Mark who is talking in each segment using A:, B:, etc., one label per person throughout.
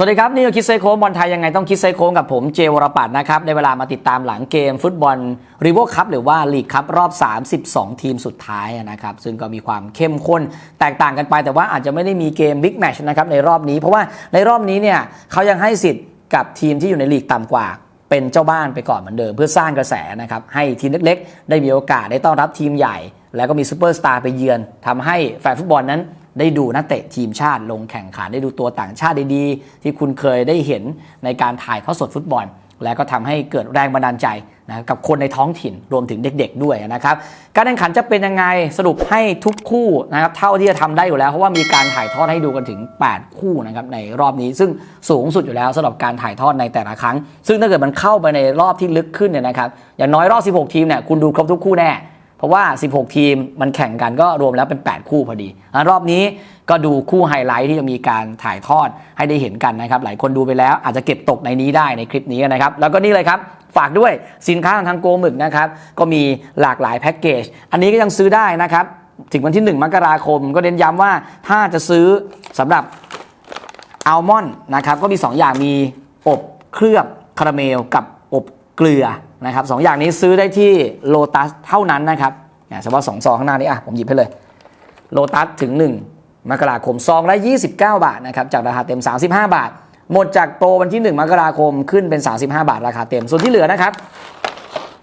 A: สวัสดีครับ นี่คือคิดไซโค้งบอลไทยยังไงต้องคิดไซโค้งกับผมเจวรปัตนะครับในเวลามาติดตามหลังเกมฟุตบอลรีโวคัพหรือว่าลีกคัพรอบ 32 ทีมสุดท้ายนะครับซึ่งก็มีความเข้มข้นแตกต่างกันไป แต่ว่าอาจจะไม่ได้มีเกมบิ๊กแมชนะครับในรอบนี้ เพราะว่าในรอบนี้เนี่ยเขายังให้สิทธิ์กับทีมที่อยู่ในลีกต่ำกว่าเป็นเจ้าบ้านไปก่อนเหมือนเดิม เพื่อสร้างกระแสนะครับให้ทีมเล็ก ๆ ได้มีโอกาสได้ต้อนรับทีมใหญ่ แล้วก็มีซูเปอร์สตาร์ไปเยือนทำให้แฟนฟุตบอลนั้น ได้ดูนักเตะทีมชาติลงแข่งขันได้ดูตัวต่างชาติดีๆ ที่คุณเคยได้เห็นในการถ่ายทอดสดฟุตบอล แล้วก็ทำให้เกิดแรงบันดาลใจนะกับคนในท้องถิ่นรวมถึงเด็ก ๆ ด้วยนะครับ การแข่งขันจะเป็นยังไงสรุปให้ทุกคู่นะครับเท่าที่จะทำได้อยู่แล้ว เพราะว่ามีการถ่ายทอดให้ดูกันถึง 8 คู่นะครับในรอบนี้ ซึ่งสูงสุดอยู่แล้วสำหรับการถ่ายทอดในแต่ละครั้ง ซึ่งถ้าเกิดมันเข้าไปในรอบที่ลึกขึ้นเนี่ยนะครับอย่างน้อยรอบ 16 ทีมเนี่ยคุณดูครบทุกคู่แน่ เพราะว่า 16 ทีมมันแข่งกันก็รวมแล้วเป็น 8 คู่พอดีงั้นรอบนี้ก็ดูคู่ไฮไลท์ที่จะมีการถ่ายทอดให้ได้เห็นกันนะครับ หลายคนดูไปแล้วอาจจะเก็บตกในนี้ได้ในคลิปนี้นะครับ แล้วก็นี่เลยครับฝากด้วยสินค้าทางโกมึกนะครับ ก็มีหลากหลายแพ็กเกจ อันนี้ก็ยังซื้อได้นะครับ ถึงวันที่ 1 มกราคม ก็เน้นย้ำว่าถ้าจะซื้อสำหรับอัลมอนด์นะครับ ก็มี 2 อย่างมีอบเคลือบคาราเมลกับอบเกลือ นะครับสองอย่างนี้ซื้อได้ที่โลตัสเท่านั้นนะครับเนี่ยเฉพาะ2ซองข้างหน้านี้อะผมหยิบให้เลยโลตัสถึง 1 มกราคมซองละ29 บาทนะครับจากราคาเต็ม 35 บาท หมดจากโปรวันที่ 1 มกราคมขึ้นเป็น 35 บาท ราคาเต็มส่วนที่เหลือนะครับ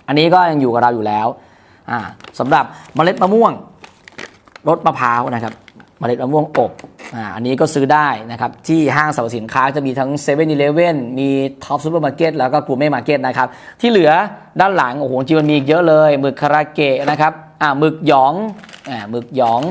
A: อันนี้ก็ยังอยู่กับเราอยู่แล้วอ่าสำหรับเมล็ดมะม่วงรสมะพร้าวนะครับ เมล็ดมะม่วงอบอ่าอันนี้ก็ซื้อได้นะครับ ที่ห้างสรรพสินค้าจะมีทั้ง7 e เ e ่ e อมีท็อปซูเปอร์มาร์เก็ตแล้วก็กูเม่มาร์เก็ตนะครับ ที่เหลือด้านหลัง โอ้โหจริงมันมีอีกเยอะเลยหมึกคาราเกะนะครับอ่าหมึกหยองอ่าหมึกหยอง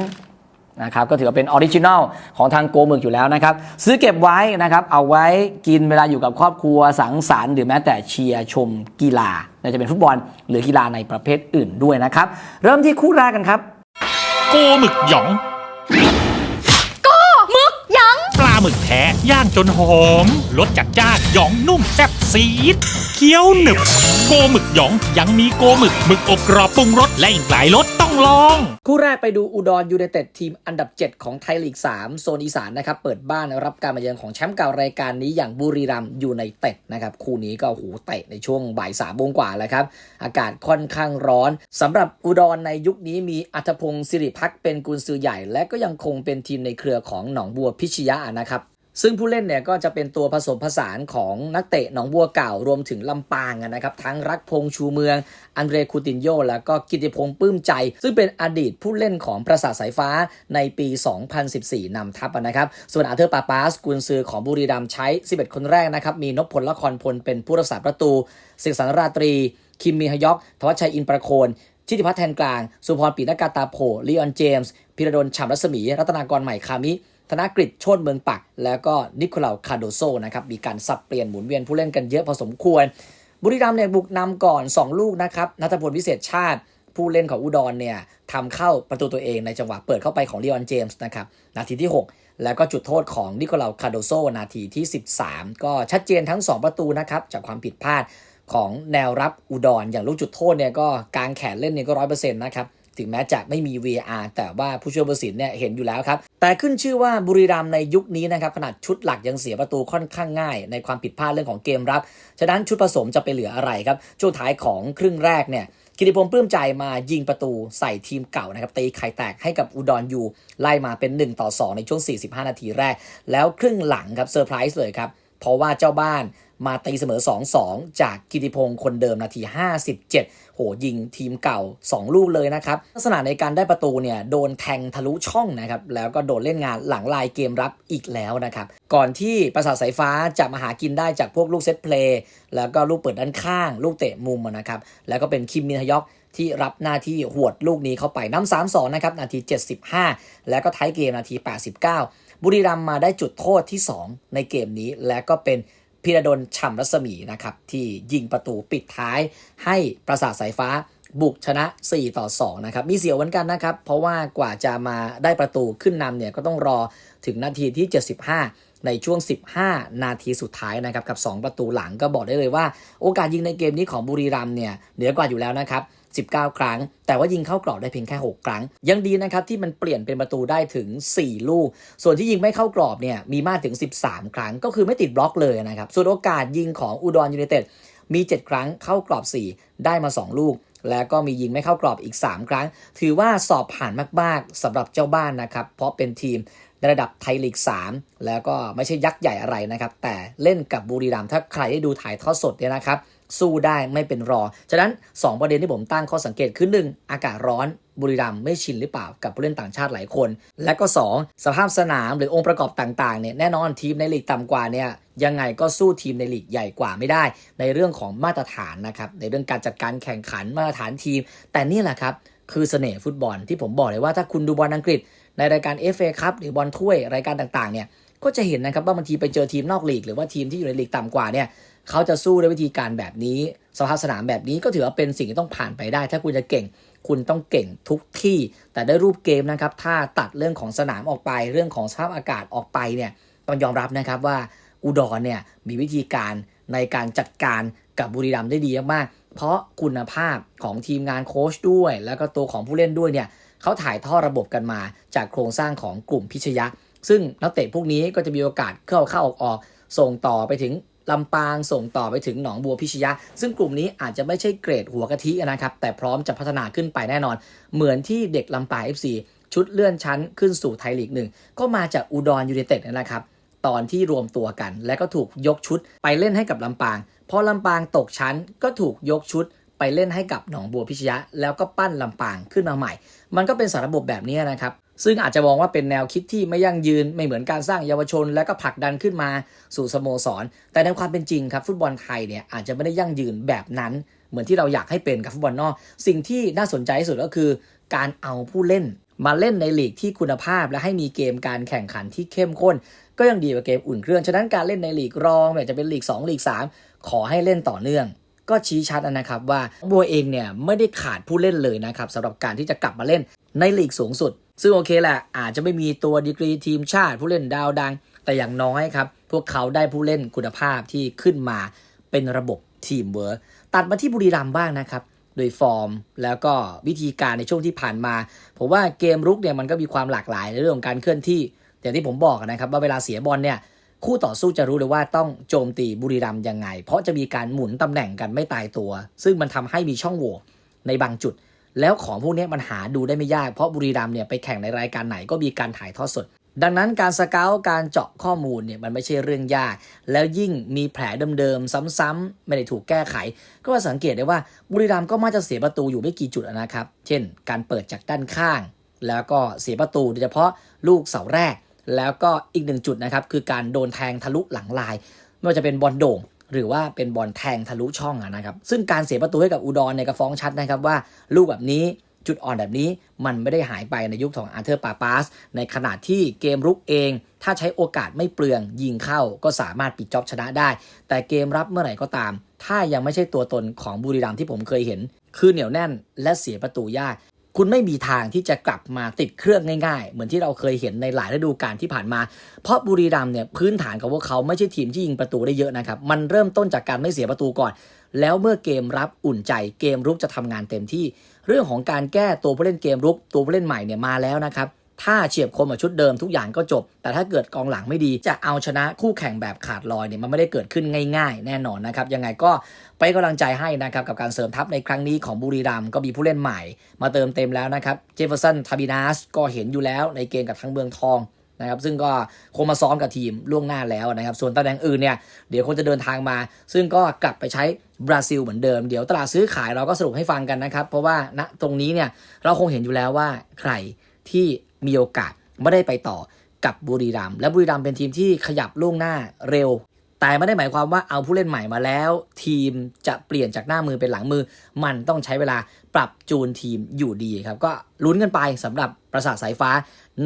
A: นะครับก็ถือว่าเป็นออริจินัลของทางโกหมึกอยู่แล้วนะครับ ซื้อเก็บไว้นะครับ เอาไว้กินเวลาอยู่กับครอบครัวสังสรรค์หรือแม้แต่เชียร์ชมกีฬาไม่ว่าจะเป็นฟุตบอลหรือกีฬาในประเภทอื่นด้วยนะครับ เริ่มที่คู่แรกกันครับ
B: โกหมึกหยอง
C: หมึก
B: แท้ย่างจนหอมรสจัดจ้านหยองนุ่มแซ่บซีดเคี้ยวหนึบ โกหมึกหยองยังมีโกหมึกหมึกอบกรอบปรุงรสและอีกหลายรส ลอง
A: คู่แรกไปดูอุดรยูไนเต็ดทีมอันดับ 7 ของไทยลีก 3 โซนอีสานนะครับ เปิดบ้านรับการมาเยือนของแชมป์เก่ารายการนี้อย่างบุรีรัมย์ยูไนเต็ดนะครับ คู่นี้ก็โหูเตะในช่วงบ่ายสามโมงกว่าแล้วครับ อากาศค่อนข้างร้อนสำหรับอุดรในยุคนี้มีอัธพงศ์สิริพักษ์เป็นกุนซือใหญ่ และก็ยังคงเป็นทีมในเครือของหนองบัวพิชยะนะครับ ซึ่งผู้เล่นเนี่ยก็จะเป็นตัวผสมผสานของนักเตะหนองบัวเก่ารวมถึงลำปางนะครับ ทั้งรักพงษ์ชูเมือง อันเดรคูตินโยแล้วก็กิติพงษ์ปื้มใจ ซึ่งเป็นอดีตผู้เล่นของประสาทสายฟ้าในปี 2014นำทัพนะครับ ส่วนอาเธอร์ปาปาสกุนซือของบุรีรัมย์ใช้ 11 คนแรกนะครับ มีนพพลละครพลเป็นผู้รักษาประตูเสกสรรราตรี คิมมีฮยอกทวัชชัยอินประโคนชิติพัฒน์แทนกลาง สุพรปีนกาตาโพลีออนเจมส์พิรดลฉ่ำรัศมี รัตนากรใหม่คามิ ธนกฤษโชตเมืองปัก แล้วก็นิโคลาคาโดโซนะครับมีการสับเปลี่ยนหมุนเวียนผู้เล่นกันเยอะพอสมควร บุรีรัมย์เนี่ยบุกนำก่อน 2 ลูกนะครับนัทพลวิเศษชาติผู้เล่นของอุดรเนี่ยทำเข้าประตูตัวเองในจังหวะเปิดเข้าไปของลีออนเจมส์นะครับนาทีที่ 6 แล้วก็จุดโทษของนิโคลาคาโดโซนาทีที่ 13 ก็ชัดเจนทั้ง 2 ประตูนะครับจากความผิดพลาดของแนวรับอุดรอย่างลูกจุดโทษเนี่ยก็กางแขนเล่นเนี่ยก็ร้อยเปอร์เซ็นต์นะครับ ถึงแม้จะไม่มี VAR แต่ว่าผู้ช่วยผู้สินเนี่ยเห็นอยู่แล้วครับ แต่ขึ้นชื่อว่าบุรีรัมในยุคนี้นะครับขนาดชุดหลักยังเสียประตูค่อนข้างง่าย ในความผิดพลาดเรื่องของเกมรับ ฉะนั้นชุดผสมจะไปเหลืออะไรครับ ช่วงท้ายของครึ่งแรกเนี่ยกิติพงษ์ปลื้มใจมายิงประตูใส่ทีมเก่านะครับตีไข่แตกให้กับอุดรยูไล่มาเป็น 1 ต่อ 2 ในช่วง 45 นาทีแรก แล้วครึ่งหลังครับเซอร์ไพรส์เลยครับเพราะว่าเจ้าบ้าน มาตีเสมอ 2-2 จากกิติพงศ์คนเดิมนาที 57 โหยิงทีมเก่า 2 ลูกเลยนะครับลักษณะในการได้ประตูเนี่ยโดนแทงทะลุช่องนะครับแล้วก็โดนเล่นงานหลังลายเกมรับอีกแล้วนะครับก่อนที่ประสาทสายฟ้าจะมาหากินได้จากพวกลูกเซตเพลย์แล้วก็ลูกเปิดด้านข้าง ลูกเตะมุมนะครับแล้วก็เป็นคิมมินฮยอกที่รับหน้าที่หวดลูกนี้เข้าไปน้ำสามสองนะครับนาที 75 แล้วก็ท้ายเกมนาที 89 บุรีรัมมาได้จุดโทษที่ 2 ในเกมนี้และก็เป็น พิรดลฉ่ำรัศมีนะครับที่ยิงประตูปิดท้ายให้ประสาทสายฟ้าบุกชนะ 4 ต่อ 2 นะครับ มีเสียวเหมือนกันนะครับ เพราะว่ากว่าจะมาได้ประตูขึ้นนำเนี่ยก็ต้องรอถึงนาทีที่ 75 ในช่วง 15 นาทีสุดท้ายนะครับ กับ 2 ประตูหลังก็บอกได้เลยว่า โอกาสยิงในเกมนี้ของบุรีรัมเนี่ยเหนือกว่าอยู่แล้วนะครับ 19 ครั้ง แต่ว่ายิงเข้ากรอบได้เพียงแค่ 6 ครั้ง ยังดีนะครับที่มันเปลี่ยนเป็นประตูได้ถึง 4 ลูก ส่วนที่ยิงไม่เข้ากรอบเนี่ยมีมากถึง 13 ครั้ง ก็คือไม่ติดบล็อกเลยนะครับส่วนโอกาสยิงของอุดรยูไนเต็ดมี 7 ครั้งเข้ากรอบ 4 ได้มา 2 ลูก แล้วก็มียิงไม่เข้ากรอบอีก 3 ครั้ง ถือว่าสอบผ่านมากๆสำหรับเจ้าบ้านนะครับเพราะเป็นทีมในระดับไทยลีก 3 แล้วก็ไม่ใช่ยักษ์ใหญ่อะไรนะครับแต่เล่นกับบุรีรัมย์ถ้าใครได้ดูถ่ายทอดสดเนี่ยนะครับ สู้ได้ไม่เป็นรอ ฉะนั้น 2 ประเด็นที่ผมตั้งข้อสังเกตคือ1อากาศร้อนบุรีรัมย์ไม่ชินหรือเปล่ากับผู้เล่นต่างชาติหลายคน และก็ 2 สภาพสนามหรือองค์ประกอบต่างๆเนี่ยแน่นอนทีมในลีกต่ำกว่าเนี่ยยังไงก็สู้ทีมในลีกใหญ่กว่าไม่ได้ ในเรื่องของมาตรฐานนะครับในเรื่องการจัดการแข่งขันมาตรฐานทีม แต่นี่แหละครับคือเสน่ห์ฟุตบอลที่ผมบอกเลยว่าถ้าคุณดูบอลอังกฤษ ในรายการ FA ครับหรือบอลถ้วยรายการต่างๆเนี่ยก็จะเห็นนะครับว่าบางทีไปเจอทีมนอกลีกหรือว่าทีมที่อยู่ในลีกต่ำกว่าเนี่ย เขาจะสู้ด้วยวิธีการแบบนี้ สภาพสนามแบบนี้ก็ถือว่าเป็นสิ่งที่ต้องผ่านไปได้ ถ้าคุณจะเก่ง คุณต้องเก่งทุกที่ แต่ได้รูปเกมนะครับ ถ้าตัดเรื่องของสนามออกไป เรื่องของสภาพอากาศออกไปเนี่ยต้องยอมรับนะครับว่าอุดรเนี่ยมีวิธีการในการจัดการกับบุรีรัมย์ได้ดีมากๆเพราะคุณภาพของทีมงานโค้ชด้วย แล้วก็ตัวของผู้เล่นด้วยเนี่ยเขาถ่ายทอดระบบกันมาจากโครงสร้างของกลุ่มพิชยะ ซึ่งนักเตะพวกนี้ก็จะมีโอกาสเข้าเข้าออกออกส่งต่อไปถึง ลำปางส่งต่อไปถึงหนองบัวพิชยะ ซึ่งกลุ่มนี้อาจจะไม่ใช่เกรดหัวกะทินะครับ แต่พร้อมจะพัฒนาขึ้นไปแน่นอน เหมือนที่เด็กลำปาง FC ชุดเลื่อนชั้นขึ้นสู่ไทยลีกหนึ่งก็มาจากอุดรยูไนเต็ดนะครับ ตอนที่รวมตัวกัน และก็ถูกยกชุดไปเล่นให้กับลำปางพอลำปางตกชั้นก็ถูกยกชุดไปเล่นให้กับหนองบัวพิชยะ แล้วก็ปั้นลำปางขึ้นมาใหม่ มันก็เป็นสารระบบแบบนี้นะครับ ซึ่งอาจจะมองว่าเป็นแนวคิดที่ไม่ยั่งยืนไม่เหมือนการสร้างเยาวชน แล้วก็ผลักดันขึ้นมาสู่สโมสร แต่ในความเป็นจริงครับฟุตบอลไทยเนี่ยอาจจะไม่ได้ยั่งยืนแบบนั้น เหมือนที่เราอยากให้เป็นกับฟุตบอลนอก สิ่งที่น่าสนใจที่สุดก็คือ การเอาผู้เล่น มาเล่นในลีกที่คุณภาพ และให้มีเกมการแข่งขันที่เข้มข้น ก็ยังดีกว่าเกมอุ่นเครื่องฉะนั้นการเล่นในลีกรองเนี่ยจะเป็นลีก 2 ลีก 3 ขอให้เล่นต่อเนื่อง ก็ชี้ชัดนะครับว่าบัวเองเนี่ยไม่ได้ขาดผู้เล่นเลยนะครับสำหรับการที่จะกลับมาเล่นในลีกสูงสุด ซึ่งโอเคแหละอาจจะไม่มีตัวดีกรีทีมชาติผู้เล่นดาวดัง แต่อย่างน้อยครับพวกเขาได้ผู้เล่นคุณภาพที่ขึ้นมาเป็นระบบทีมเวิร์ตัดมาที่บุรีรัมย์บ้างนะครับโดยฟอร์มแล้วก็วิธีการในช่วงที่ผ่านมา ผมว่าเกมรุกเนี่ยมันก็มีความหลากหลายในเรื่องของการเคลื่อนที่อย่างที่ผมบอกนะครับว่าเวลาเสียบอลเนี่ย คู่ต่อสู้จะรู้เลยว่าต้องโจมตีบุรีรัมยังไง เพราะจะมีการหมุนตำแหน่งกันไม่ตายตัว ซึ่งมันทำให้มีช่องโหว่ในบางจุด แล้วของพวกนี้มันหาดูได้ไม่ยากเพราะบุรีรัมเนี่ยไปแข่งในรายการไหนก็มีการถ่ายทอดสด ดังนั้นการสเกลการเจาะข้อมูลเนี่ยมันไม่ใช่เรื่องยาก แล้วยิ่งมีแผลเดิมๆซ้ำๆไม่ได้ถูกแก้ไข ก็สังเกตได้ว่าบุรีรัมก็มักจะเสียประตูอยู่ไม่กี่จุดนะครับ เช่น การเปิดจากด้านข้าง แล้วก็เสียประตูโดยเฉพาะลูกเสาแรก แล้วก็อีกหนึ่งจุดนะครับคือการโดนแทงทะลุหลังลาย ไม่ว่าจะเป็นบอลโด่ง หรือว่าเป็นบอลแทงทะลุช่องนะครับ ซึ่งการเสียประตูให้กับอุดรเนี่ยก็ฟ้องชัดนะครับว่าลูกแบบนี้จุดอ่อนแบบนี้มันไม่ได้หายไปในยุคของอาร์เธอร์ปาปาส ในขณะที่เกมรุกเอง ถ้าใช้โอกาสไม่เปลืองยิงเข้าก็สามารถปิดจ็อบชนะได้ แต่เกมรับเมื่อไหร่ก็ตาม ถ้ายังไม่ใช่ตัวตนของบุรีรัมที่ผมเคยเห็น คือเหนียวแน่นและเสียประตูยาก คุณไม่มีทางที่จะกลับมาติดเครื่องง่ายๆ เหมือนที่เราเคยเห็นในหลายฤดูกาลที่ผ่านมา เพราะบุรีรัมเนี่ยพื้นฐานของพวกเขาไม่ใช่ทีมที่ยิงประตูได้เยอะนะครับ มันเริ่มต้นจากการไม่เสียประตูก่อน แล้วเมื่อเกมรับอุ่นใจเกมรุกจะทำงานเต็มที่ เรื่องของการแก้ตัวผู้เล่นเกมรุกตัวผู้เล่นใหม่เนี่ยมาแล้วนะครับ ถ้าเฉียบคมกับชุดเดิมทุกอย่างก็จบ แต่ถ้าเกิดกองหลังไม่ดี จะเอาชนะคู่แข่งแบบขาดลอยเนี่ยมันไม่ได้เกิดขึ้นง่าย ๆ แน่นอนนะครับ ยังไงก็ไปกำลังใจให้นะครับ กับการเสริมทัพในครั้งนี้ของบุรีรัมย์ก็มีผู้เล่นใหม่ มาเติมเต็มแล้วนะครับเจฟเฟอร์สันทาบินัสก็เห็นอยู่แล้วในเกมกับทั้งเมืองทองนะครับซึ่งก็คงมาซ้อมกับทีมล่วงหน้าแล้วนะครับ ส่วนตำแหน่งอื่นเนี่ยเดี๋ยวคงจะเดินทางมา ซึ่งก็กลับไปใช้บราซิลเหมือนเดิม เดี๋ยวตลาดซื้อขายเราก็สรุปให้ฟังกันนะครับ เพราะว่าณตรงนี้เนี่ยเราคงเห็นอยู่แล้วว่าใครที่ มีโอกาสไม่ได้ไปต่อกับบุรีรัมและบุรีรัมเป็นทีมที่ขยับล่วงหน้าเร็ว แต่ไม่ได้หมายความว่าเอาผู้เล่นใหม่มาแล้ว ทีมจะเปลี่ยนจากหน้ามือเป็นหลังมือ มันต้องใช้เวลาปรับจูนทีมอยู่ดีครับก็ลุ้นกันไปสำหรับประสาทสายฟ้า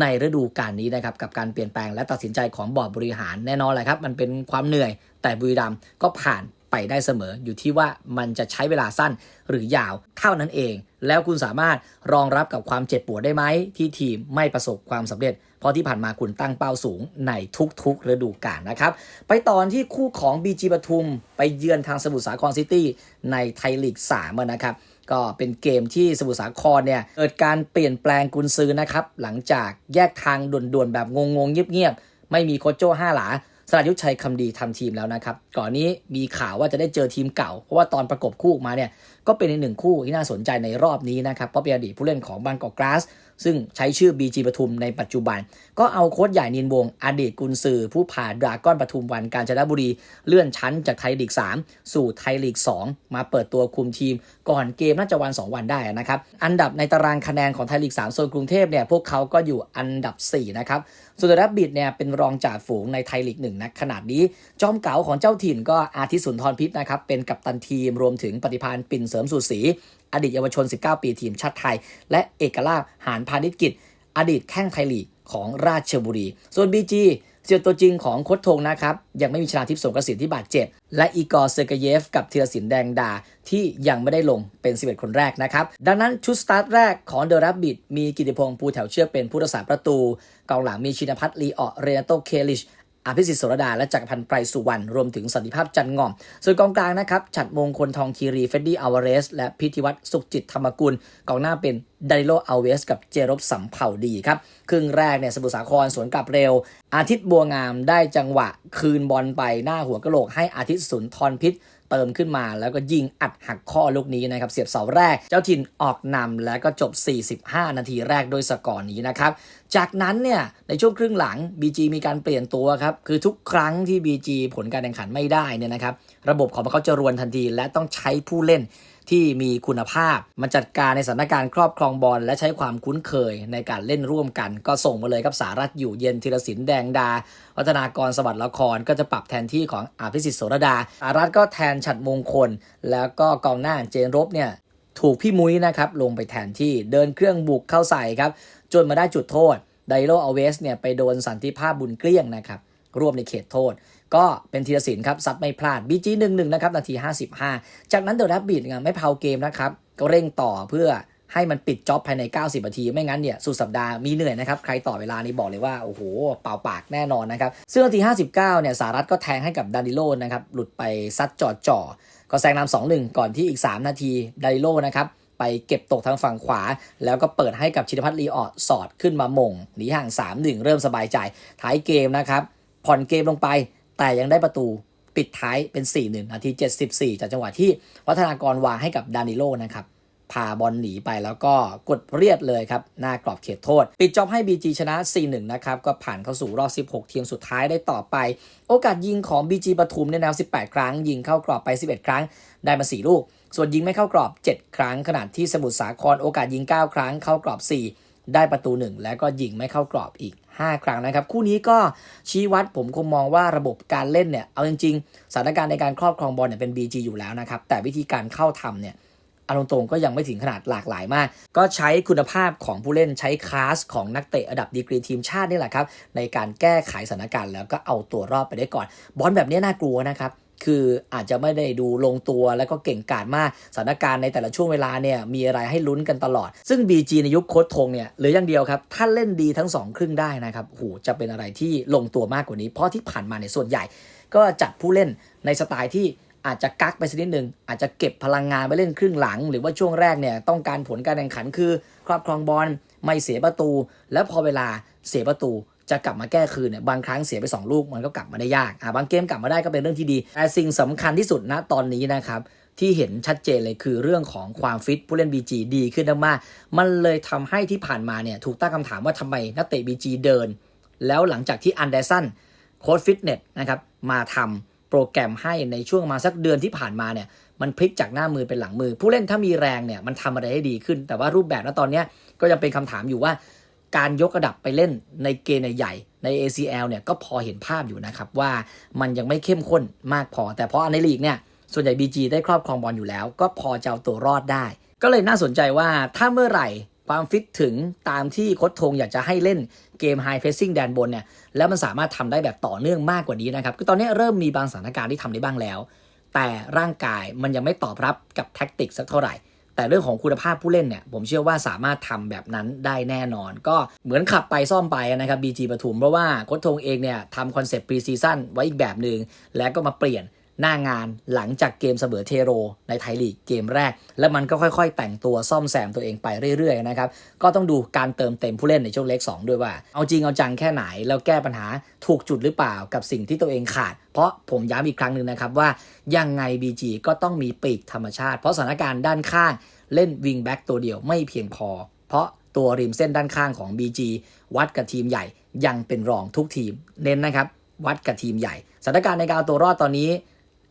A: ในฤดูกาลนี้นะครับกับการเปลี่ยนแปลงและตัดสินใจของบอร์ดบริหารแน่นอนแหละครับ มันเป็นความเหนื่อยแต่บุรีรัมก็ผ่าน ไปได้เสมอ อยู่ที่ว่ามันจะใช้เวลาสั้นหรือยาวเท่านั้นเอง แล้วคุณสามารถรองรับกับความเจ็บปวดได้ไหมที่ทีมไม่ประสบความสำเร็จ เพราะที่ผ่านมาคุณตั้งเป้าสูงในทุกๆฤดูกาลนะครับ ไปตอนที่คู่ของ BG ปทุม ไปเยือนทางสมุทรสาครซิตี้ในไทยลีก3นะครับก็เป็นเกมที่สมุทรสาครเนี่ยเกิดการเปลี่ยนแปลงกุนซือนะครับ หลังจากแยกทางด่วนๆแบบงงๆเงียบๆไม่มีโคโจ้ห้าหลา สรายุทธชัยคำดีทำทีมแล้วนะครับ ก่อนนี้มีข่าวว่าจะได้เจอทีมเก่า เพราะว่าตอนประกบคู่ออกมาเนี่ย ก็เป็นอีกหนึ่งคู่ที่น่าสนใจในรอบนี้นะครับ เพราะเป็นอดีตผู้เล่นของบางกอกกราส ซึ่งใช้ชื่อ BG ปทุมในปัจจุบัน ก็เอาโค้ชใหญ่นินวง อดีตกุนซือ ผู้ผ่าดราก้อนปทุมวันการจนบุรีเลื่อนชั้นจากไทยลีก 3 สู่ไทยลีก 2 มาเปิดตัวคุมทีม ก่อนเกมน่าจะวัน 2 วันได้นะครับ อันดับในตารางคะแนนของไทยลีก 3 โซนกรุงเทพเนี่ยพวกเขาก็อยู่อันดับ 4 นะครับส่วนเดอะแรบบิทเนี่ยเป็นรองจ่าฝูงในไทยลีกหนึ่งนะขนาดนี้ จอมเก๋าของเจ้าถิ่นก็อาทิสุนทรพิษนะครับเป็นกัปตันทีมรวมถึงปฏิพานปิ่นเสริมสุศรี อดีตเยาวชน 19 ปีทีมชาติไทย และเอกลาภหานพาณิชกิจ อดีตแข้งไทยลีกของราชบุรี ส่วน BG เสียตัวจริงของโคดทงนะครับ ยังไม่มีชนาทิพย์สงกระสินที่บาดเจ็บ และอีกอร์เซเกเยฟกับธีรศินแดงดา ที่ยังไม่ได้ลงเป็น 11 คนแรกนะครับ ดังนั้นชุดสตาร์ทแรกของเดอะรับบิดมีกิติพงศ์ภูแถวเชือกเป็นผู้รักษาประตูกองหลังมีชินพัฒน์ลีออเรนโตเคลิช อภิสิทธิ์โสรดาและจักรพันธ์ไพรสุวรรณรวมถึงสันติภาพจันง่อม ส่วนกองกลางนะครับฉัดมงคลทองคีรีเฟดดี้อาวเรส และพิธิวัตรสุขจิตธรรมกุลกองหน้าเป็นดาริโลอาเวส กับเจรบสัมเผ่าดีครับ ครึ่งแรกเนี่ยสมุทรสาครสวนกลับเร็ว อาทิตย์บัวงามได้จังหวะคืนบอลไปหน้าหัวกะโหลกให้อาทิตย์สุนทรพิษ เติมขึ้นมาแล้วก็ยิงอัดหักข้อลูกนี้นะครับเสียบเสาแรก เจ้าถิ่นออกนำแล้วก็จบ 45 นาทีแรกโดยสกอร์นี้นะครับจากนั้นเนี่ยในช่วงครึ่งหลัง BG มีการเปลี่ยนตัวครับคือทุกครั้งที่ BG ผลการแข่งขันไม่ได้เนี่ยนะครับระบบของเขาจะรวนทันทีและต้องใช้ผู้เล่น ที่มีคุณภาพ มาจัดการในสถานการณ์ครอบครองบอลและใช้ความคุ้นเคยในการเล่นร่วมกัน ก็ส่งมาเลยครับสารัตอยู่เย็นธีรศิลป์แดงดา วัฒนากรสวัสดิ์ละครก็จะปรับแทนที่ของอภิสิทธิ์โสรดาสารัตก็แทนฉัดมงคล แล้วก็กองหน้าเจนรบเนี่ยถูกพี่มุ้ยนะครับลงไปแทนที่เดินเครื่องบุกเข้าใส่ครับจนมาได้จุดโทษไดโลอเวสเนี่ยไปโดนสันติภาพบุญเกลี้ยงนะครับ รวมในเขตโทษ ก็เป็นธีรศิลป์ครับซัดไม่พลาดบีจีหนึ่งหนึ่งนะครับนาที 55 จากนั้นเดอะแรบบิทไม่เผาเกมนะครับก็เร่งต่อเพื่อให้มันปิดจ็อบภายใน 90 นาที ไม่งั้นเนี่ยสุดสัปดาห์มีเหนื่อยนะครับ ใครต่อเวลานี้บอกเลยว่า โอ้โห เป่าปากแน่นอนนะครับ ซึ่งนาที 59 เนี่ยสารัตก็แทงให้กับดานิโลนะครับ หลุดไปซัดจ่อจ่อ ก็แซงนำ2-1ก่อนที่อีก 3 นาทีดานิโลนะครับ ไปเก็บตกทางฝั่งขวา แล้วก็เปิดให้กับชินพัฒน์ลีออดสอดขึ้นมามงหนีห่าง 3-1 เริ่มสบายใจท้ายเกมนะครับ ผ่อนเกมลงไป แต่ยังได้ประตูปิดท้ายเป็น 4-1 นาที 74 จากจังหวะที่วัฒนากรวางให้กับดานิโลนะครับพาบอลหนีไปแล้วก็กดเรียดเลยครับ หน้ากรอบเขตโทษ ปิดจ็อบให้ BG ชนะ 4-1 นะครับ ก็ผ่านเข้าสู่รอบ 16 ทีมสุดท้ายได้ต่อไป โอกาสยิงของ BG ปทุมในแนว 18 ครั้ง ยิงเข้ากรอบไป 11 ครั้งได้มา 4 ลูก ส่วนยิงไม่เข้ากรอบ 7 ครั้ง ขณะที่สมุทรสาครโอกาสยิง 9 ครั้งเข้ากรอบ 4 ได้ประตู 1 แล้วก็ยิงไม่เข้ากรอบอีก 5 ครั้งนะครับ คู่นี้ก็ชี้วัดผมคงมองว่าระบบการเล่นเนี่ย เอาจริงๆสถานการณ์ในการครอบครองบอลเนี่ยเป็น BG อยู่แล้วนะครับ แต่วิธีการเข้าทำเนี่ยเอาตรงๆก็ยังไม่ถึงขนาดหลากหลายมาก ก็ใช้คุณภาพของผู้เล่นใช้คลาสของนักเตะระดับดีกรีทีมชาตินี่แหละครับ ในการแก้ไขสถานการณ์แล้วก็เอาตัวรอดไปได้ก่อน บอลแบบนี้น่ากลัวนะครับ คืออาจจะไม่ได้ดูลงตัวแล้วก็เก่งกาจมากสถานการณ์ในแต่ละช่วงเวลาเนี่ยมีอะไรให้ลุ้นกันตลอด ซึ่ง BG ในยุคโค้ชทงเนี่ยหลืออย่างเดียวครับถ้าเล่นดีทั้งสองครึ่งได้นะครับโหจะเป็นอะไรที่ลงตัวมากกว่านี้ เพราะที่ผ่านมาในส่วนใหญ่ ก็จัดผู้เล่นในสไตล์ที่อาจจะกักไปสักนิดหนึ่งอาจจะเก็บพลังงานไปเล่นครึ่งหลัง หรือว่าช่วงแรกเนี่ยต้องการผลการแข่งขันคือ ครอบครองบอลไม่เสียประตู แล้วพอเวลาเสียประตู จะกลับมาแก้คืนเนี่ยบางครั้งเสียไป 2 ลูกมันก็กลับมาได้ยากอ่าบางเกมกลับมาได้ก็เป็นเรื่องที่ดี แต่สิ่งสำคัญที่สุดณตอนนี้นะครับที่เห็นชัดเจนเลยคือเรื่องของความฟิตผู้เล่น BG ดีขึ้นมาก มันเลยทำให้ที่ผ่านมาเนี่ยถูกตั้งคำถามว่าทำไมนักเตะ BG เดิน แล้วหลังจากที่อันเดอร์สันโค้ชฟิตเนสนะครับมาทำโปรแกรมให้ในช่วงมาสักเดือนที่ผ่านมาเนี่ยมันพลิกจากหน้ามือเป็นหลังมือ ผู้เล่นถ้ามีแรงเนี่ยมันทำอะไรได้ดีขึ้น แต่ว่ารูปแบบณตอนนี้ก็ยังเป็นคำถามอยู่ว่า การยกระดับไปเล่นในเกมใหญ่ใน ACL เนี่ยก็พอเห็นภาพอยู่นะครับว่ามันยังไม่เข้มข้นมากพอ แต่เพราะในลีกเนี่ยส่วนใหญ่ BG ได้ครอบครองบอลอยู่แล้ว ก็พอจะเอาตัวรอดได้ ก็เลยน่าสนใจว่าถ้าเมื่อไหร่ความฟิตถึงตามที่โค้ชทงอยากจะให้เล่นเกม High Pressing แดนบนเนี่ยแล้วมันสามารถทำได้แบบต่อเนื่องมากกว่านี้นะครับคือตอนนี้เริ่มมีบางสถานการณ์ที่ทำได้บ้างแล้ว แต่ร่างกายมันยังไม่ตอบรับกับแท็กติกสักเท่าไหร่ แต่เรื่องของคุณภาพผู้เล่นเนี่ยผมเชื่อว่าสามารถทำแบบนั้นได้แน่นอน ก็เหมือนขับไปซ่อมไปนะครับ BG ปทุมเพราะว่าโค้ชทงเองเนี่ยทำคอนเซปต์พรีซีซั่นไว้อีกแบบหนึ่งแล้วก็มาเปลี่ยน หน้างานหลังจากเกมเสมอเทโร ในไทยลีกเกมแรก แล้วมันก็ค่อยๆ แต่งตัวซ่อมแซมตัวเองไปเรื่อยๆนะครับก็ต้องดูการเติมเต็มผู้เล่นในช่วงเล็ก 2 ด้วยว่า เอาจริงเอาจังแค่ไหน แล้วแก้ปัญหาถูกจุดหรือเปล่ากับสิ่งที่ตัวเองขาด เพราะผมย้ำอีกครั้งหนึ่งนะครับว่ายังไง BG ก็ต้องมีปีกธรรมชาติ เพราะสถานการณ์ด้านข้างเล่นวิงแบ็กตัวเดียวไม่เพียงพอ เพราะตัวริมเส้นด้านข้างของ BG วัดกับทีมใหญ่ยังเป็นรองทุกทีมเน้นนะครับวัดกับทีมใหญ่สถานการณ์ในการเอาตัวรอดตอนนี้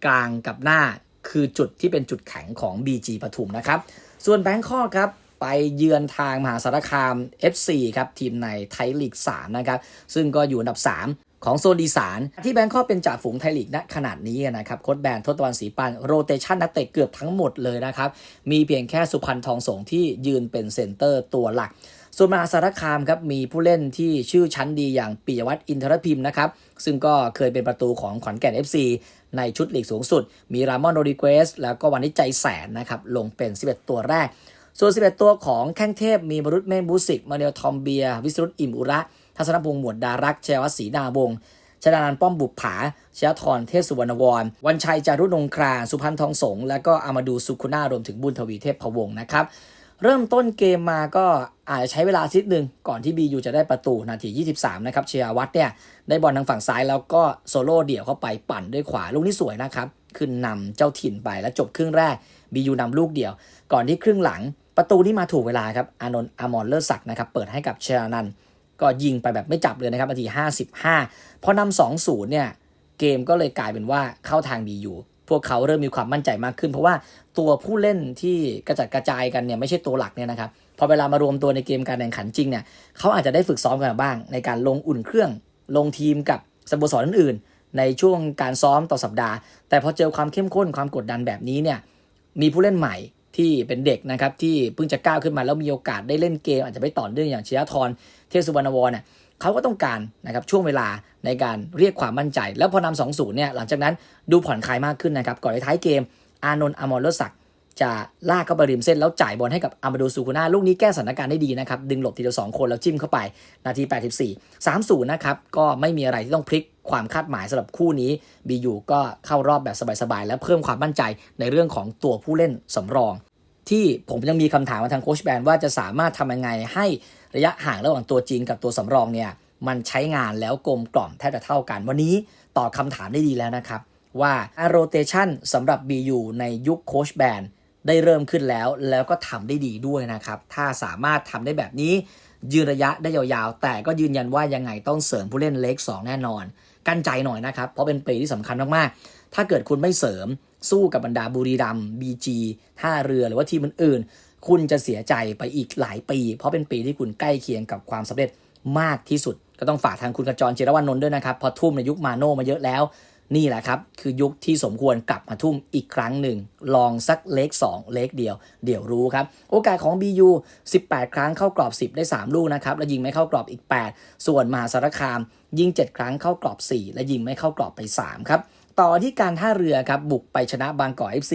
A: กลางกับหน้าคือจุดที่เป็นจุดแข็งของ BG ปทุมนะครับ ส่วนแบงคอกครับไปเยือนทางมหาสารคาม FC ครับทีมในไทยลีก 3 นะครับ ซึ่งก็อยู่อันดับ 3 ของโซนอีสานที่แบงคอกเป็นจ่าฝูงไทยลีกณขนาดนี้นะครับโค้ชแบนทศตวรรณศรีปันโรเตชันนักเตะเกือบทั้งหมดเลยนะครับ มีเพียงแค่สุพรรณทองสงที่ยืนเป็นเซนเตอร์ตัวหลัก ส่วนมหาสารคามครับมีผู้เล่นที่ชื่อชั้นดีอย่างปิยวัฒน์อินทรพิมพ์นะครับซึ่งก็เคยเป็นประตูของขอนแก่น FC ในชุดลีกสูงสุด มีรามอนโรดิเกสแล้วก็วันนิจใจแสนนะครับลงเป็น 11 ตัวแรก ส่วน 11 ตัวของแข้งเทพมีบรุษเมนบูสิกมาเนลทอมเบีย วิสรุตอิมอุระทัศนพงษ์หมวดดารักษ์ชัยวัศรีนาวงชนานันป้อมบุปผาชยธรเทพสุวรรณวร วันชัยจารุนงครา สุพันธ์ทองสง และก็อามาดูสุขุนารวมถึงบุญทวีเทพพวงนะครับ เริ่มต้นเกมมาก็อาจจะใช้เวลาสิดหนึ่งก่อนที่บียูจะได้ประตูนาที 23 นะครับเชียวัตเนี่ยได้บอลทางฝั่งซ้ายแล้วก็โซโล่เดี่ยวเข้าไปปั่นด้วยขวาลูกนี้สวยนะครับ ขึ้นนำเจ้าถิ่นไปแล้วจบครึ่งแรกบียูนำลูกเดียว ก่อนที่ครึ่งหลังประตูที่มาถูกเวลาครับอานนท์อามอนเลอร์ศักนะครับเปิดให้กับเชยนันก็ยิงไปแบบไม่จับเลยนะครับนาที 55 พอนำ2-0เนี่ยเกมก็เลยกลายเป็นว่าเข้าทางบียู พวกเขาเริ่มมีความมั่นใจมากขึ้น เพราะว่าตัวผู้เล่นที่กระจัดกระจายกันเนี่ยไม่ใช่ตัวหลักเนี่ยนะครับพอเวลามารวมตัวในเกมการแข่งขันจริงเนี่ยเขาอาจจะได้ฝึกซ้อมกันบ้าง ในการลงอุ่นเครื่องลงทีมกับสโมสรอื่นๆ ในช่วงการซ้อมต่อสัปดาห์ แต่พอเจอความเข้มข้นความกดดันแบบนี้เนี่ยมีผู้เล่นใหม่ที่เป็นเด็กนะครับที่เพิ่งจะก้าวขึ้นมาแล้วมีโอกาสได้เล่นเกม อาจจะไม่ต่อเนื่องอย่างเชียร์ทรเทสุวรรณวรเนี่ย เขาก็ต้องการนะครับช่วงเวลาในการเรียกความมั่นใจ แล้วพอนำสองศูนย์เนี่ยหลังจากนั้นดูผ่อนคลายมากขึ้นนะครับก่อนในท้ายเกม อานนท์อมรเลศักดิ์จะลากเข้าไปริมเส้นแล้วจ่ายบอลให้กับอามาดูซูคุน่าลูกนี้แก้สถานการณ์ได้ดีนะครับดึงหลบทีเดียวสองคนแล้วจิ้มเข้าไปนาที 84 3-0นะครับก็ไม่มีอะไรที่ต้องพลิกความคาดหมายสำหรับคู่นี้บียูก็เข้ารอบแบบสบายๆและเพิ่มความมั่นใจในเรื่องของตัวผู้เล่นสำรอง ที่ผมยังมีคำถามมาทางโค้ชแบนว่าจะสามารถทำยังไงให้ ระยะห่างระหว่างตัวจริงกับตัวสำรองเนี่ยมันใช้งานแล้วกลมกล่อมแทบจะเท่ากัน วันนี้ตอบคำถามได้ดีแล้วนะครับ ว่า rotation สำหรับ BU ในยุคโคชแบนได้เริ่มขึ้นแล้วแล้วก็ทำได้ดีด้วยนะครับ ถ้าสามารถทำได้แบบนี้ ยืนระยะได้ยาวๆ แต่ก็ยืนยันว่ายังไงต้องเสริมผู้เล่นเล็ก 2 แน่นอน กั้นใจหน่อยนะครับ เพราะเป็นปีที่สำคัญมากๆ ถ้าเกิดคุณไม่เสริมสู้กับบรรดาบุรีรัมบีจีท่าเรือหรือว่าทีมอื่นๆ คุณจะเสียใจไปอีกหลายปี เพราะเป็นปีที่คุณใกล้เคียงกับความสำเร็จมากที่สุด ก็ต้องฝากทางคุณกระจรเจรวันนนท์ด้วยนะครับ พอทุ่มในยุคมาโน่มาเยอะแล้ว นี่แหละครับ คือยุคที่สมควรกลับมาทุ่มอีกครั้งหนึ่ง ลองสักเลข 2 เลขเดียว เดี๋ยวรู้ครับ โอกาสของ BU 18 ครั้งเข้ากรอบ 10 ได้ 3 ลูกนะครับ และยิงไม่เข้ากรอบอีก 8 ส่วนมหาสารคาม ยิง 7 ครั้งเข้ากรอบ 4 และยิงไม่เข้ากรอบไป 3 ครับ ต่อที่การท่าเรือครับบุกไปชนะบางกอก FC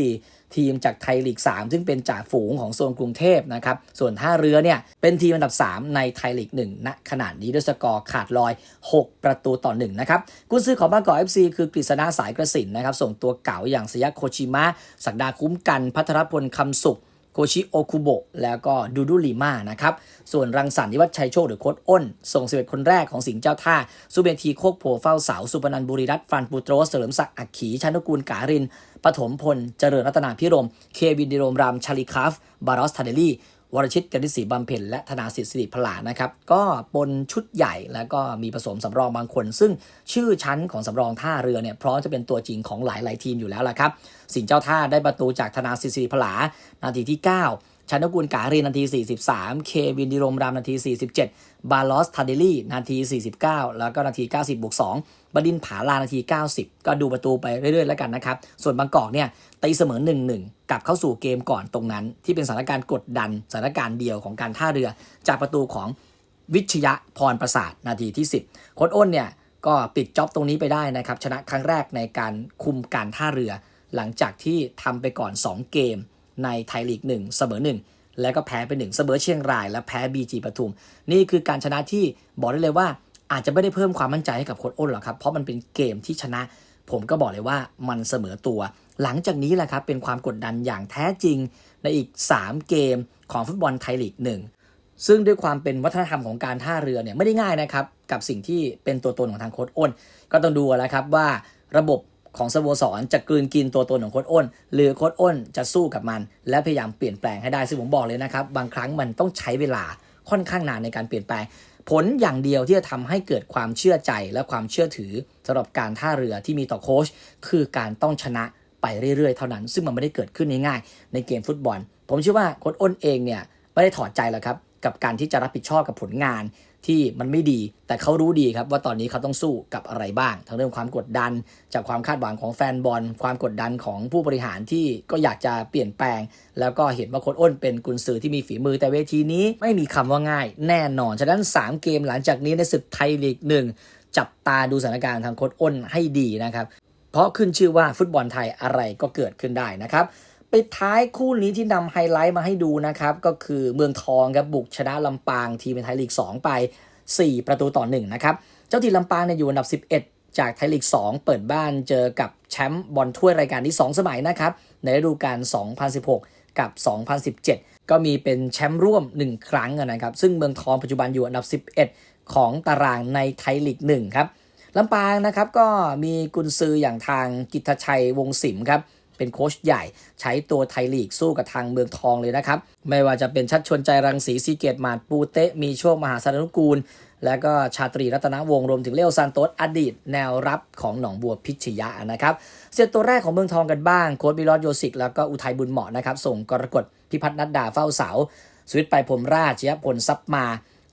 A: ทีมจากไทยลีก 3 ซึ่งเป็นจ่าฝูงของโซนกรุงเทพนะครับส่วนท่าเรือเนี่ยเป็นทีมอันดับ 3 ในไทยลีก1ณขนาดนี้ด้วยสกอร์ขาดลอย 6 ประตูต่อ1นะครับกุญซื้อของบางกอก FC คือกฤษณาสายกระสินนะครับส่งตัวเก่าอย่างสยะโคชิมะสักดาคุ้มกันพัทรพลคำสุข โคชิโอคุโบะแล้วก็ดูดูลิมานะครับ ส่วนรังสรรค์นิวัฒชัยโชคหรือโค้ดอ้น ส่งสิบเอ็ดคนแรกของสิงห์เจ้าท่าสุเบทีโคกโผเฝ้าเสา สุปนันบุรีรัตน์ฟันปูโตรสเสริมศักดิ์อักขีชานุกูลการินปฐมพล เจริญรัตนาพิรม เควินดิโรมรามชาลิคาฟ บารอสทาเดลี่ วรชิตกนิษฐศรีบำเพ็ญและธนาสิทธิ์สิริพลานะครับ ก็ปนชุดใหญ่แล้วก็มีผสมสำรองบางคน ซึ่งชื่อชั้นของสำรองท่าเรือเนี่ยพร้อมจะเป็นตัวจริงของหลายๆทีมอยู่แล้วล่ะครับ สินเจ้าท่าได้ประตูจากธนาสิทธิ์สิริพลานาทีที่ 9 ชนกุลกาเรีนาที 43 เควินดิรมรามนาที 47 บาลอสทาเดลี่นาที 49 แล้วก็นาที 90บวก2บดินผาลานาที 90 ก็ดูประตูไปเรื่อยๆ แล้วกันนะครับ ส่วนบางกอกเนี่ยตีเสมอ 1-1 กลับเข้าสู่เกมก่อนตรงนั้น ที่เป็นสถานการณ์กดดันสถานการณ์เดียวของการท่าเรือ จากประตูของวิชยะพรประสาทนาทีที่ 10โค้ดอ้นเนี่ยก็ปิดจ็อบตรงนี้ไปได้นะครับชนะครั้งแรกในการคุมการท่าเรือ หลังจากที่ทำไปก่อน 2 เกม ในไทยลีก1เสมอ1 แล้วก็แพ้ไป1เสมอเชียงราย และแพ้ BG ปทุม นี่คือการชนะที่บอกได้เลยว่าอาจจะไม่ได้เพิ่มความมั่นใจให้กับโค้ดอ้นหรอกครับ เพราะมันเป็นเกมที่ชนะ ผมก็บอกเลยว่ามันเสมอตัว หลังจากนี้แหละครับเป็นความกดดันอย่างแท้จริงในอีก 3 เกมของฟุตบอลไทยลีกหนึ่งซึ่งด้วยความเป็นวัฒนธรรมของการท่าเรือเนี่ยไม่ได้ง่ายนะครับกับสิ่งที่เป็นตัวตนของทางโค้ชอ้น ก็ต้องดูแล้วครับว่าระบบ ของสโมสรจะกลืนกินตัวตนของโค้ชอ้น หรือโค้ชอ้นจะสู้กับมัน และพยายามเปลี่ยนแปลงให้ได้ซึ่งผมบอกเลยนะครับ บางครั้งมันต้องใช้เวลาค่อนข้างนานในการเปลี่ยนแปลง ผลอย่างเดียวที่จะทำให้เกิดความเชื่อใจและความเชื่อถือสำหรับการท่าเรือที่มีต่อโค้ชคือการต้องชนะไปเรื่อยๆ เท่านั้น ซึ่งมันไม่ได้เกิดขึ้นง่ายๆในเกมฟุตบอล ผมเชื่อว่าโค้ชอ้นเองเนี่ยไม่ได้ถอดใจหรอกครับกับการที่จะรับผิดชอบกับผลงาน ที่มันไม่ดี แต่เขารู้ดีครับว่าตอนนี้เขาต้องสู้กับอะไรบ้าง ทั้งเรื่องความกดดัน จากความคาดหวังของแฟนบอล ความกดดันของผู้บริหารที่ก็อยากจะเปลี่ยนแปลง แล้วก็เห็นว่าโค้ชอ้นเป็นกุนซือที่มีฝีมือแต่เวทีนี้ไม่มีคำว่าง่าย แน่นอน ฉะนั้น 3 เกมหลังจากนี้ในศึกไทยลีกหนึ่งจับตาดูสถานการณ์ทางโค้ชอ้นให้ดีนะครับ เพราะขึ้นชื่อว่าฟุตบอลไทยอะไรก็เกิดขึ้นได้นะครับ ปิดท้ายคู่นี้ที่นำไฮไลท์มาให้ดูนะครับ ก็คือเมืองทองครับบุกชนะลำปางทีมในไทยลีก 2 ไป 4 ประตูต่อ1นะครับ เจ้าทีมลำปางเนี่ยอยู่อันดับ 11 จากไทยลีก 2 เปิดบ้านเจอกับแชมป์บอลถ้วยรายการที่ 2 สมัยนะครับ ในฤดูกาล 2016 กับ 2017 ก็มีเป็นแชมป์ร่วม 1 ครั้งนะครับ ซึ่งเมืองทองปัจจุบันอยู่อันดับ 11 ของตารางในไทยลีก 1 ครับลำปางนะครับก็มีกุนซืออย่างทางกิตชัยวงศิมครับ เป็นโค้ชใหญ่ ใช้ตัวไทยลีกสู้กับทางเมืองทองเลยนะครับ ไม่ว่าจะเป็นชัดชวนใจรังสีซีเกตมาดปูเตะมีโชคมหาสารนุกูล และก็ชาตรีรัตนวงศ์รวมถึงเลโอซานโตสอดีต แนวรับของหนองบัวพิชยะนะครับเซตตัวแรกของเมืองทองกันบ้างโค้ชบิลอดโยสิกแล้วก็อุทัยบุญเหมาะนะครับส่งกรกฎพิพัฒนัดดาเฝ้าเสาสวิตไปพรมราชชยพลซับมา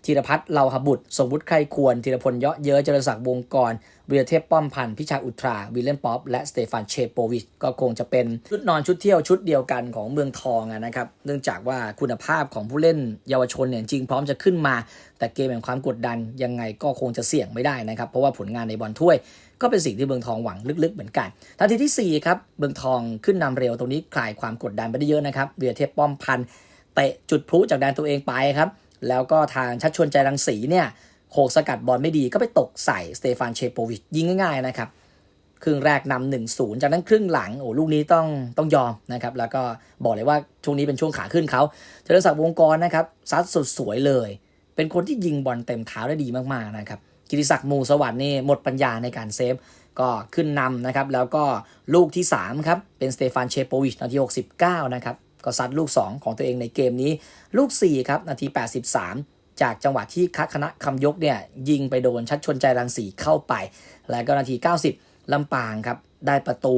A: ธีรพัฒน์เลาหบุตร สมบุตรใครควรธีรพลเยาะเย้อเจริญศักดิ์วงกรวีรเทพป้อมพันธ์พิชาอุทรา วิลเลนป๊อป และสเตฟานเชโปวิชก็คงจะเป็นชุดนอนชุดเที่ยวชุดเดียวกันของเมืองทองนะครับ เนื่องจากว่าคุณภาพของผู้เล่นเยาวชนเนี่ยจริงพร้อมจะขึ้นมา แต่เกมแห่งความกดดันยังไงก็คงจะเสี่ยงไม่ได้นะครับ เพราะว่าผลงานในบอลถ้วย ก็เป็นสิ่งที่เมืองทองหวังลึกๆเหมือนกันทันทีที่สี่ครับเมืองทองขึ้นนำเร็วตรงนี้คลายความกดดันไปได้เยอะนะครับวีรเทพป้อมพันธ์เตะจุดพลุจากแดนตัวเองไปครับ แล้วก็ทางชัดชวนใจรังสีเนี่ยโขกสกัดบอลไม่ดีก็ไปตกใส่สเตฟานเชโปวิชยิงง่ายๆนะครับ ครึ่งแรกนำหนึ่งศูนย์จากนั้นครึ่งหลังโอ้ลูกนี้ต้องต้องยอมนะครับ แล้วก็บอกเลยว่าช่วงนี้เป็นช่วงขาขึ้นเขาเจริญศักดิ์วงกรนะครับซัดสุดสวยเลย เป็นคนที่ยิงบอลเต็มเท้าได้ดีมากๆนะครับกิติศักดิ์มูสวัสดิ์นี่หมดปัญญาในการเซฟก็ขึ้นนำนะครับ แล้วก็ลูกที่ 3 ครับ เป็นสเตฟานเชโปวิชนาที 69 นะครับ ก็ซัดลูก 2 ของตัวเองในเกมนี้ ลูก4ครับนาที 83 จากจังหวะที่คัคณะคำยกเนี่ยยิงไปโดนชัดชนใจรังสีเข้าไป แล้วก็นาที 90 ลำปางครับได้ประตู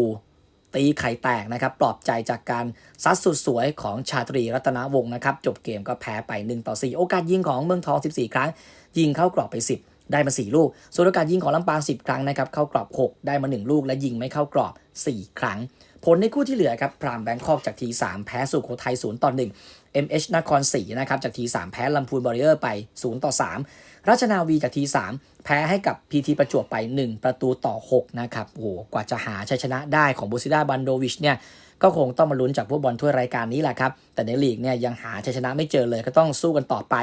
A: ตีไข่แตกนะครับปลอบใจจากการซัดสุดสวยของชาตรีรัตนวงศ์นะครับจบเกมก็แพ้ไป 1 ต่อ 4 โอกาสยิงของเมืองทอง 14 ครั้ง ยิงเข้ากรอบไป 10ได้มา 4 ลูก ส่วนโอกาสยิงของลำปาง 10 ครั้งนะครับ เข้ากรอบ 6 ได้มา 1 ลูก และยิงไม่เข้ากรอบ 4 ครั้ง ผลในคู่ที่เหลือครับพรามแบงคอกจากที 3 แพ้สุโขทัย0ต่อ1 MH นครศรีนะครับจากที3แพ้ลำพูนบอริเออร์ไป 0 ต่อ 3 ราชนาวีจากที3แพ้ให้กับ PT ประจวบไป 1 ประตูต่อ 6 นะครับ โอ้กว่าจะหาชัยชนะได้ของบูซิดาบันโดวิชเนี่ยก็คงต้องมาลุ้นจากพวกบอลถ้วยรายการนี้แหละครับ แต่ในลีกเนี่ยยังหาชัยชนะไม่เจอเลยก็ต้องสู้กันต่อไป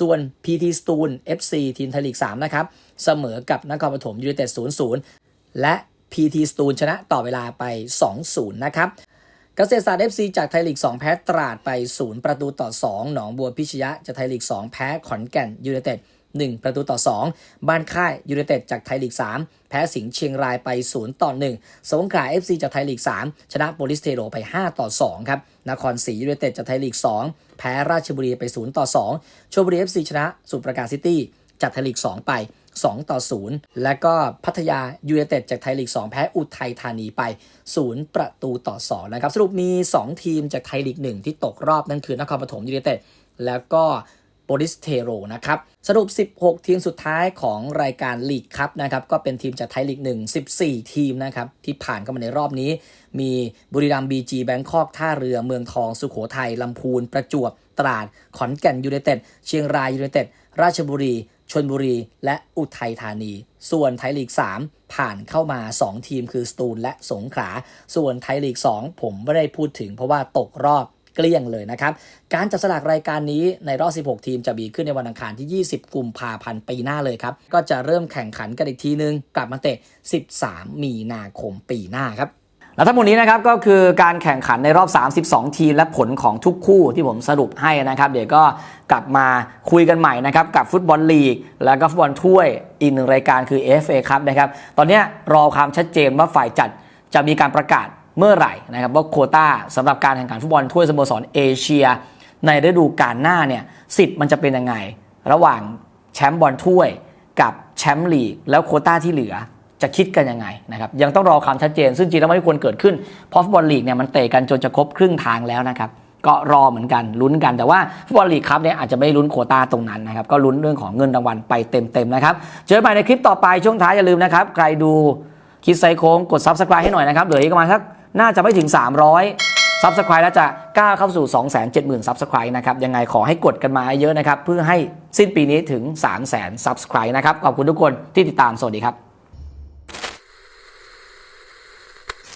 A: ส่วน PT สตูล FC ทีมไทยลีก3นะครับเสมอกับนครปฐมยูไนเต็ด0-0 และ PT สตูลชนะต่อเวลาไป 2-0 นะครับเกษตรศาสตร์ FC จากไทยลีก 2 แพ้ตราดไป 0 ประตูต่อ 2 หนองบัวพิชยะจากไทยลีก 2 แพ้ขอนแก่นยูไนเต็ด1 ประตูต่อ 2 บ้านค่ายยูไนเต็ดจากไทยลีก 3 แพ้สิงห์เชียงรายไป 0 ต่อ 1 สงขลา FC จากไทยลีก 3 ชนะโปลิสเทโรไป 5 ต่อ 2 ครับ นครศรียูไนเต็ดจากไทยลีก 2 แพ้ราชบุรีไป 0 ต่อ 2 ชลบุรี FC ชนะสุประการซิตี้จากไทยลีก 2 ไป 2 ต่อ 0 และก็พัทยายูไนเต็ดจากไทยลีก 2 แพ้อุทัยธานีไป 0 ประตูต่อ 2 นะครับ สรุปมี 2 ทีมจากไทยลีก 1 ที่ตกรอบนั่นคือนครปฐมยูไนเต็ดแล้วก็โปลิสเทโรนะครับ สรุป 16 ทีมสุดท้ายของรายการลีกคัพนะครับ ก็เป็นทีมจากไทยลีก 1 14 ทีมนะครับ ที่ผ่านเข้ามาในรอบนี้ มีบุรีรัมย์บีจีแบงคอกท่าเรือเมืองทอง สุโขทัยลำพูน ประจวบตราด ขอนแก่นยูไนเต็ดเชียงรายยูไนเต็ดราชบุรี ชนบุรี และอุทัยธานี ส่วนไทยลีก 3 ผ่านเข้ามา 2 ทีมคือสตูลและสงขลา ส่วนไทยลีก 2 ผมไม่ได้พูดถึงเพราะว่าตกรอบเกลี้ยงเลยนะครับ การจับสลากรายการนี้ในรอบ 16 ทีมจะมีขึ้นในวันอังคารที่ 20 กุมภาพันธ์ปีหน้าเลยครับ ก็จะเริ่มแข่งขันกันอีกทีนึง กลับมาเตะ 13 มีนาคมปีหน้าครับ และทั้งหมดนี้นะครับก็คือการแข่งขันในรอบ 32 ทีมและผลของทุกคู่ที่ผมสรุปให้นะครับ เดี๋ยวก็กลับมาคุยกันใหม่นะครับกับฟุตบอลลีก แล้วก็ฟุตบอลถ้วยอีกหนึ่งรายการคือ FA ครับนะครับ ตอนนี้รอความชัดเจนว่าฝ่ายจัดจะมีการประกาศเมื่อไหร่นะครับว่าโคต้าสำหรับการแข่งขันฟุตบอลถ้วยสโมสรเอเชีย ในฤดูกาลหน้าเนี่ยสิทธิ์มันจะเป็นยังไง ระหว่างแชมป์บอลถ้วยกับแชมป์ลีกแล้วโคต้าที่เหลือ จะคิดกันยังไงนะครับยังต้องรอความชัดเจน ซึ่งจริงแล้วไม่ควรเกิดขึ้นเพราะฟุตบอลลีกเนี่ยมันเตะกันจนจะครบครึ่งทางแล้วนะครับก็รอเหมือนกันลุ้นกันแต่ว่าฟุตบอลลีกครับเนี่ยอาจจะไม่ลุ้นโควต้าตรงนั้นนะครับก็ลุ้นเรื่องของเงินรางวัลไปเต็มๆนะครับเจอกันใหม่ในคลิปต่อไปช่วงท้ายอย่าลืมนะครับใครดูคิดไซโค้งกด Subscribe ให้หน่อยนะครับเหลืออีกประมาณสักน่าจะไม่ถึง 300 Subscribe แล้วจะก้าวเข้าสู่ 270,000 Subscribe นะครับยังไงขอให้กดกันมาเยอะนะครับเพื่อให้สิ้นปีนี้ถึง 300,000 Subscribe นะครับขอบคุณทุกคนที่ติดตามสวัสดีครับ